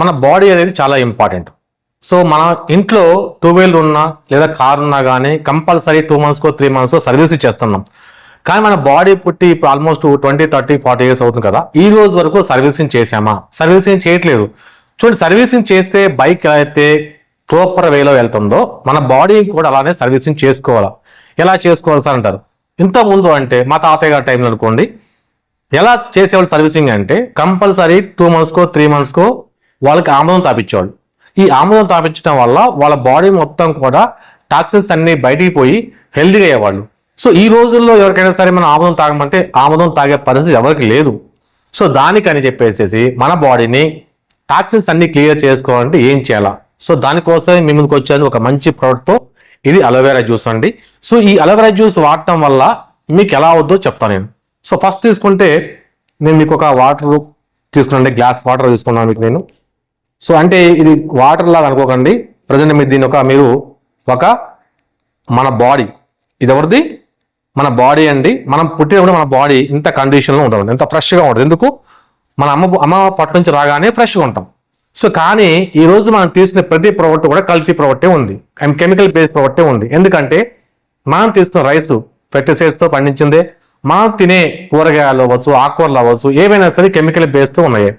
మన బాడీ అనేది చాలా ఇంపార్టెంట్ సో మన ఇంట్లో టూ వీలర్ ఉన్నా లేదా కార్ ఉన్నా కానీ కంపల్సరీ టూ మంత్స్కో త్రీ మంత్స్కో సర్వీస్ చేస్తున్నాం. కానీ మన బాడీ పుట్టి ఇప్పుడు almost twenty thirty forty years అవుతుంది కదా ఈ రోజు వరకు సర్వీసింగ్ చేసామా సర్వీసింగ్ చేయట్లేదు. చూడండి సర్వీసింగ్ చేస్తే బైక్ ఎలా అయితే ప్రాపర్ వేలో వెళ్తుందో మన బాడీ కూడా అలానే సర్వీసింగ్ చేసుకోవాలా? ఎలా చేసుకోవాలి సార్ అంటారు? ఇంతకుముందు ముందు అంటే మా తాతయ్య గారి టైంలో అనుకోండి ఎలా చేసేవాళ్ళు సర్వీసింగ్ అంటే కంపల్సరీ టూ మంత్స్కో త్రీ మంత్స్కో వాళ్ళకి ఆమోదం తాపించేవాళ్ళు. ఈ ఆమోదం తాపించడం వల్ల వాళ్ళ బాడీ మొత్తం కూడా టాక్సిన్స్ అన్ని బయటికి పోయి హెల్దీగా అయ్యేవాళ్ళు. సో ఈ రోజుల్లో ఎవరికైనా సరే మనం ఆమోదం తాగమంటే ఆమోదం తాగే పరిస్థితి ఎవరికి లేదు. సో దానికని చెప్పేసి మన బాడీని టాక్సిన్స్ అన్ని క్లియర్ చేసుకోవాలంటే ఏం చేయాలా? సో దానికోసం మీ ముందుకు వచ్చేది ఒక మంచి ప్రోడక్ట్తో ఇది అలోవెరా జ్యూస్ అండి. సో ఈ అలోవెరా జ్యూస్ వాడటం వల్ల మీకు ఎలా అవుద్దో చెప్తాను నేను. సో ఫస్ట్ తీసుకుంటే నేను మీకు ఒక వాటర్ తీసుకున్నాను గ్లాస్ వాటర్ తీసుకున్నాను మీకు నేను. సో అంటే ఇది వాటర్ లాగా అనుకోకండి. ప్రజెంట్ మీరు దీని ఒక మీరు ఒక మన బాడీ ఇది ఎవరిది మన బాడీ అండి. మనం పుట్టినప్పుడు మన బాడీ ఇంత కండిషన్లో ఉంటుంది ఎంత ఫ్రెష్గా ఉంటుంది. ఎందుకు? మన అమ్మ అమ్మ పట్టు నుంచి రాగానే ఫ్రెష్గా ఉంటాం. సో కానీ ఈరోజు మనం తీసుకునే ప్రతి ప్రోడక్ట్ కూడా కల్తీ ప్రోడక్టే ఉంది. అండ్ కెమికల్ బేస్డ్ ప్రోడక్టే ఉంది. ఎందుకంటే మనం తీసుకున్న రైస్ ఫెర్టిసైడ్స్తో పండించిందే. మనం తినే కూరగాయలు అవ్వచ్చు ఆకుకూరలు అవ్వచ్చు ఏవైనా సరే కెమికల్ బేస్తో ఉన్నాయి.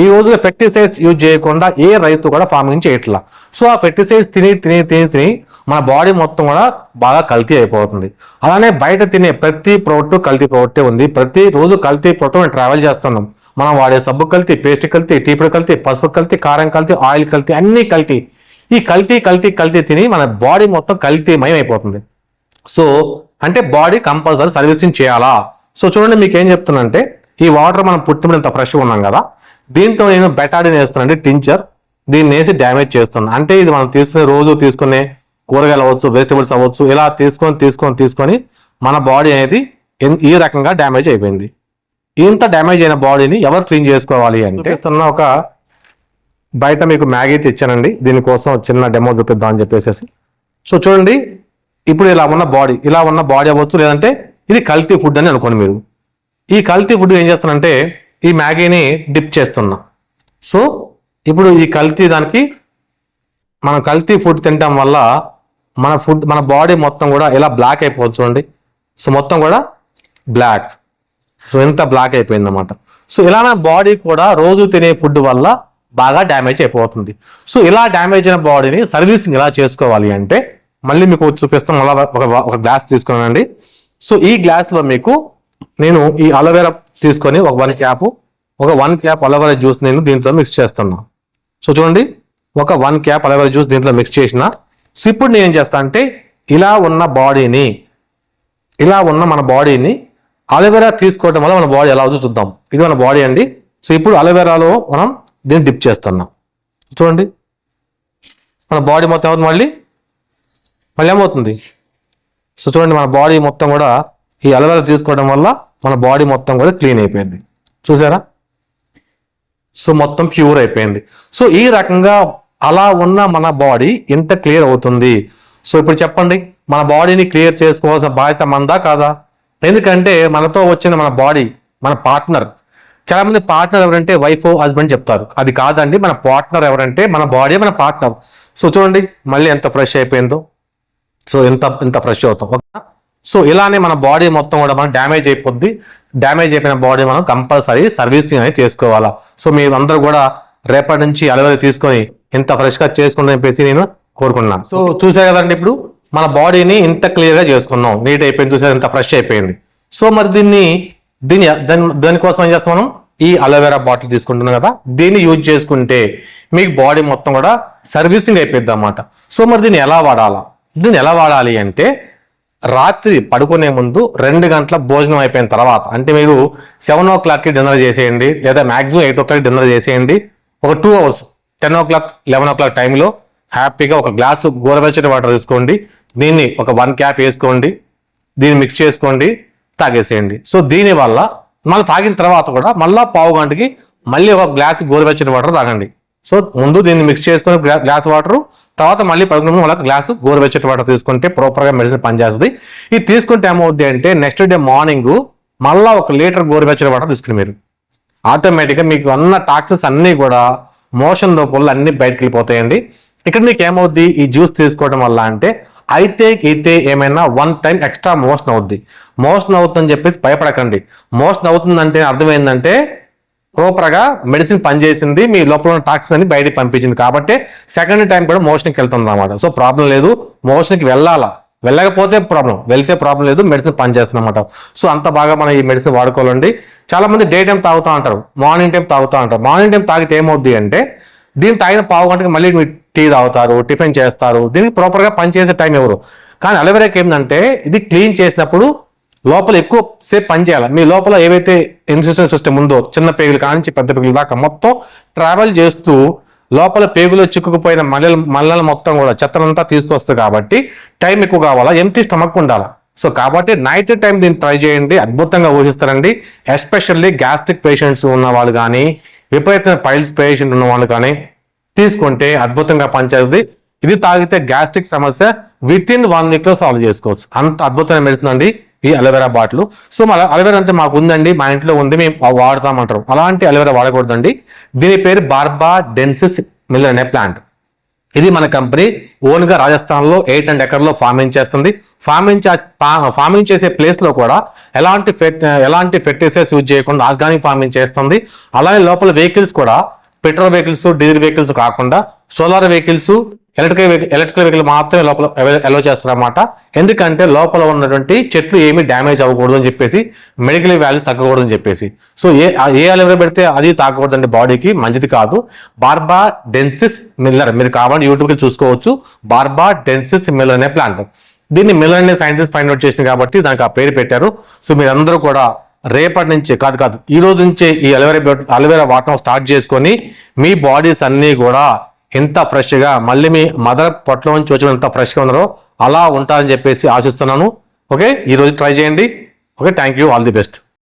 ఈ రోజు పెస్టిసైడ్స్ యూజ్ చేయకుండా ఏ రైతు కూడా ఫార్మింగ్ చేయట్లా. సో ఆ పెస్టిసైడ్స్ తిని తిని తిని తిని మన బాడీ మొత్తం కూడా బాగా కల్తీ అయిపోతుంది. అలానే బయట తినే ప్రతి ప్రోడక్ట్ కల్తీ ప్రోడక్టే ఉంది. ప్రతి రోజు కల్తీ ప్రోడక్ట్ మనం ట్రావెల్ చేస్తున్నాం. మనం వాడే సబ్బు కల్తీ పేస్ట్ కల్తీ టీపుడు కల్తీ పసుపు కల్తీ కారం కల్తీ ఆయిల్ కల్తీ అన్ని కల్తీ. ఈ కల్తీ కల్తీ కల్తీ తిని మన బాడీ మొత్తం కల్తీమయం అయిపోతుంది. సో అంటే బాడీ కంపల్సరీ సర్వీసింగ్ చేయాలా? సో చూడండి మీకు ఏం చెప్తున్నానంటే ఈ వాటర్ మనం పుట్టినప్పుడు ఇంత ఫ్రెష్గా ఉన్నాం కదా దీంతో నేను బెటాడిన్ అంటే టించర్. దీన్ని వేసి డ్యామేజ్ చేస్తున్నా. అంటే ఇది మనం తీసుకునే రోజు తీసుకునే కూరగాయలు అవ్వచ్చు వెజిటబుల్స్ అవ్వచ్చు ఇలా తీసుకొని తీసుకొని తీసుకొని మన బాడీ అనేది ఈ రకంగా డ్యామేజ్ అయిపోయింది. ఇంత డ్యామేజ్ అయిన బాడీని ఎవరు క్లీన్ చేసుకోవాలి అంటే చిన్న ఒక బయట మీకు మ్యాగీ తెచ్చానండి. దీనికోసం చిన్న డెమో చూపిద్దాం అని చెప్పేసి సో చూడండి ఇప్పుడు ఇలా ఉన్న బాడీ ఇలా ఉన్న బాడీ అవ్వచ్చు లేదంటే ఇది కల్తీ ఫుడ్ అని అనుకోండి మీరు. ఈ కల్తీ ఫుడ్ ఏం చేస్తానంటే ఈ మ్యాగీని డిప్ చేస్తున్నాం. సో ఇప్పుడు ఈ కల్తీ దానికి మనం కల్తీ ఫుడ్ తినడం వల్ల మన ఫుడ్ మన బాడీ మొత్తం కూడా ఇలా బ్లాక్ అయిపోవచ్చు చూడండి. సో మొత్తం కూడా బ్లాక్. సో ఎంత బ్లాక్ అయిపోయింది అనమాట సో ఇలా బాడీ కూడా రోజు తినే ఫుడ్ వల్ల బాగా డ్యామేజ్ అయిపోతుంది. సో ఇలా డ్యామేజ్ అయిన బాడీని సర్వీసింగ్ ఎలా చేసుకోవాలి అంటే మళ్ళీ మీకు చూపిస్తాం. మళ్ళీ ఒక ఒక గ్లాస్ తీసుకున్నానండి. సో ఈ గ్లాస్లో మీకు నేను ఈ అలోవెరా తీసుకొని ఒక వన్ క్యాప్ ఒక one cap aloe vera juice నేను దీంట్లో మిక్స్ చేస్తున్నా. సో చూడండి ఒక one cap aloe vera juice దీంట్లో మిక్స్ చేసిన. సో ఇప్పుడు నేను ఏం చేస్తా అంటే ఇలా ఉన్న బాడీని ఇలా ఉన్న మన బాడీని అలోవెరా తీసుకోవడం వల్ల మన బాడీ ఎలా అవుతుందో చూద్దాం. ఇది మన బాడీ అండి. సో ఇప్పుడు అలోవెరాలో మనం దీన్ని డిప్ చేస్తున్నాం. చూడండి మన బాడీ మొత్తం అవుతుంది మళ్ళీ? మళ్ళీ ఏమవుతుంది? సో చూడండి మన బాడీ మొత్తం కూడా ఈ అలోవెరా తీసుకోవడం వల్ల మన బాడీ మొత్తం కూడా క్లీన్ అయిపోయింది. చూసారా? సో మొత్తం ప్యూర్ అయిపోయింది. సో ఈ రకంగా అలా ఉన్న మన బాడీ ఎంత క్లియర్ అవుతుంది. సో ఇప్పుడు చెప్పండి మన బాడీని క్లియర్ చేసుకోవాల్సిన బాధ్యత మనదా కాదా? ఎందుకంటే మనతో వచ్చిన మన బాడీ మన పార్ట్నర్ చాలా మంది పార్ట్నర్ ఎవరంటే వైఫ్ హస్బెండ్ చెప్తారు. అది కాదండి మన పార్ట్నర్ ఎవరంటే మన బాడీ మన పార్ట్నర్. సో చూడండి మళ్ళీ ఎంత ఫ్రెష్ అయిపోయిందో. సో ఎంత ఎంత ఫ్రెష్ అవుతాం. ఓకేనా? సో ఇలానే మన బాడీ మొత్తం కూడా మనం డ్యామేజ్ అయిపోద్ది. డ్యామేజ్ అయిపోయిన బాడీ మనం కంపల్సరీ సర్వీసింగ్ అనేది చేసుకోవాలా. సో మీరు అందరూ కూడా రేపటి నుంచి అలవరి తీసుకొని ఇంత ఫ్రెష్గా చేసుకుంటారని చెప్పేసి నేను కోరుకున్నాను సో చూసా కదండి ఇప్పుడు మన బాడీని ఇంత క్లియర్గా చేసుకున్నాం. నీట్ అయిపోయింది చూసారు? ఇంత ఫ్రెష్ అయిపోయింది. సో మరి దీన్ని దీని దాని దానికోసం ఏం చేస్తాం మనం? ఈ అలోవెరా బాటిల్ తీసుకుంటున్నాం కదా. దీన్ని యూజ్ చేసుకుంటే మీకు బాడీ మొత్తం కూడా సర్వీసింగ్ అయిపోయింది అన్నమాట సో మరి దీన్ని ఎలా వాడాలా? దీన్ని ఎలా వాడాలి అంటే రాత్రి పడుకునే ముందు రెండు గంటల భోజనం అయిపోయిన తర్వాత అంటే మీరు సెవెన్ ఓ క్లాక్కి డిన్నర్ చేసేయండి లేదా maximum eight o'clock dinner చేసేయండి ఒక two hours ten o'clock eleven o'clock టైంలో హ్యాపీగా ఒక గ్లాసు గోరవెచ్చని వాటర్ తీసుకోండి దీన్ని ఒక వన్ క్యాప్ వేసుకోండి దీన్ని మిక్స్ చేసుకోండి తాగేసేయండి. సో దీనివల్ల మళ్ళీ తాగిన తర్వాత కూడా మళ్ళీ పావు గంటకి మళ్ళీ ఒక గ్లాస్ గోరువెచ్చని వాటర్ తాగండి. సో ముందు దీన్ని మిక్స్ చేసుకొని గ్లాస్ వాటర్ తర్వాత మళ్ళీ పదకొండు మళ్ళీ గ్లాసు గోరువెచ్చని వాటర్ తీసుకుంటే ప్రాపర్గా మెడిసిన్ పనిచేస్తుంది. ఇది తీసుకుంటే ఏమవుద్ది అంటే నెక్స్ట్ డే మార్నింగ్ మళ్ళీ ఒక లీటర్ గోరువెచ్చని వాటర్ తీసుకుని మీరు. ఆటోమేటిక్గా మీకు అన్న టాక్సెస్ అన్నీ కూడా మోషన్ లోపల అన్నీ బయటకు వెళ్ళిపోతాయండి. ఇక్కడ మీకు ఏమవుద్ది? ఈ జ్యూస్ తీసుకోవడం వల్ల అంటే అయితే అయితే ఏమైనా వన్ టైం ఎక్స్ట్రా మోషన్ అవుద్ది. మోషన్ అవుతుందని చెప్పేసి భయపడకండి. మోషన్ అవుతుందంటే అర్థం ఏంటంటే ప్రోపర్గా మెడిసిన్ పనిచేసింది మీ లోపల ఉన్న టాక్సిన్స్ అని బయటికి పంపించింది. కాబట్టి సెకండ్ టైం కూడా మోషన్కి వెళ్తుంది అనమాట సో ప్రాబ్లం లేదు. మోషన్కి వెళ్ళాలా? వెళ్ళకపోతే ప్రాబ్లం వెళ్తే ప్రాబ్లం లేదు. మెడిసిన్ పనిచేస్తుంది అనమాట సో అంత బాగా మనం ఈ మెడిసిన్ వాడుకోవాలండి. చాలా మంది డే టైం తాగుతూ ఉంటారు మార్నింగ్ టైం తాగుతూ ఉంటారు మార్నింగ్ టైం తాగితే ఏమవుద్ది అంటే దీన్ని తాగిన పావు గంటకి మళ్ళీ మీరు టీ తాగుతారు టిఫిన్ చేస్తారు. దీనికి ప్రాపర్గా పనిచేసే టైం ఎవరు? కానీ అలవేరాకి ఏంటంటే ఇది క్లీన్ చేసినప్పుడు లోపల ఎక్కువ సేపు పనిచేయాలి మీ లోపల ఏవైతే ఇన్సిస్టెంట్ సిస్టమ్ ఉందో చిన్న పేగులు కానించి పెద్ద పేగులు దాకా మొత్తం ట్రావెల్ చేస్తూ లోపల పేగులో చిక్కుకుపోయిన మల్లెలు మల్లెల మొత్తం కూడా చెత్తనంతా తీసుకొస్తుంది కాబట్టి టైం ఎక్కువ కావాలా? ఎంటీ స్టమక్ ఉండాలి? సో కాబట్టి నైట్ టైం దీన్ని ట్రై చేయండి. అద్భుతంగా ఊహిస్తారండి. ఎస్పెషల్లీ గ్యాస్ట్రిక్ పేషెంట్స్ ఉన్న వాళ్ళు కానీ విపరీతమైన పైల్స్ పేషెంట్ ఉన్న వాళ్ళు కానీ తీసుకుంటే అద్భుతంగా పనిచేస్తుంది. ఇది తాగితే గ్యాస్ట్రిక్ సమస్య విత్ ఇన్ వన్ వీక్లో సాల్వ్ చేసుకోవచ్చు. అంత అద్భుతమైన మెడిసిన్ అండి. ఈ అలోవెరా బాటిల్. సో మన అలోవెరా అంటే మాకు ఉందండి మా ఇంట్లో ఉంది మేము వాడతామంటారు. అలాంటి అలోవెరా వాడకూడదండి. దీని పేరు బార్బా డెన్సిస్ మిల్ అనే ప్లాంట్. ఇది మన కంపెనీ ఓన్గా రాజస్థాన్లో ఎయిట్ అండ్ ఎకర్లో ఫార్మింగ్ చేస్తుంది. ఫార్మింగ్ ఫార్మింగ్ చేసే ప్లేస్లో కూడా ఎలాంటి ఫెట్ ఎలాంటి ఫెర్టిసైడ్స్ యూజ్ చేయకుండా ఆర్గానిక్ ఫార్మింగ్ చేస్తుంది. అలాగే లోపల వెహికల్స్ కూడా పెట్రోల్ వెహికల్స్ డీజిల్ వెహికల్స్ కాకుండా solar vehicles electrical vehicle electrical vehicle మాత్రమే లోపల అలో చేస్తారన్నమాట ఎందుకంటే లోపల ఉన్నటువంటి చెట్లు ఏమీ డ్యామేజ్ అవ్వకూడదు అని చెప్పేసి మెడికల్ వాల్యూస్ తగ్గకూడదు అని చెప్పేసి. సో ఏ ఏ అలెవరా పెడితే అది తాగకూడదండి బాడీకి మంచిది కాదు. బార్బా డెన్సిస్ మిల్లర్ మీరు కావాలంటే యూట్యూబ్కి చూసుకోవచ్చు. బార్బా డెన్సిస్ మిల్లర్ అనే ప్లాంట్ దీన్ని మిల్లర్ అనే సైంటిస్ట్ ఫైండ్ అవుట్ చేసింది కాబట్టి దానికి ఆ పేరు పెట్టారు. సో మీరందరూ కూడా రేపటి నుంచే కాదు కాదు ఈ రోజు నుంచే ఈ అలవేరా అలవేరా వాటం స్టార్ట్ చేసుకొని మీ బాడీస్ అన్నీ కూడా ఎంత ఫ్రెష్గా మళ్ళీ మీ మదర్ పొట్టలో నుంచి వచ్చిన ఎంత ఫ్రెష్గా ఉన్నారో అలా ఉంటారని చెప్పేసి ఆశిస్తున్నాను. ఓకే ఈరోజు ట్రై చేయండి. Okay thank you all the best.